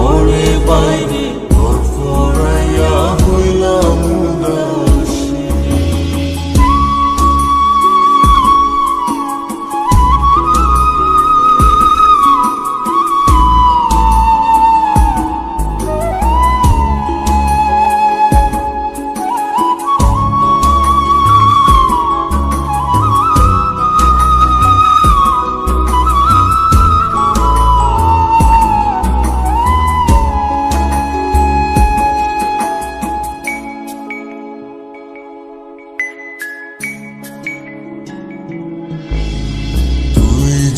ঘরে বাইরে ঘর ফরাইয়া হইলাম।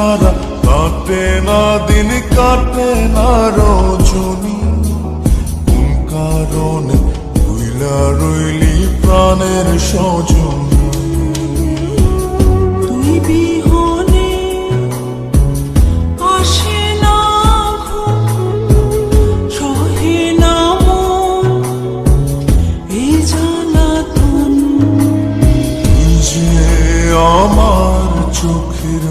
ছাড়া কাটে না দিন কাটে না রজনী। কোন কারণে ভুইলা রইলি প্রাণের সজনী? আমার চোখের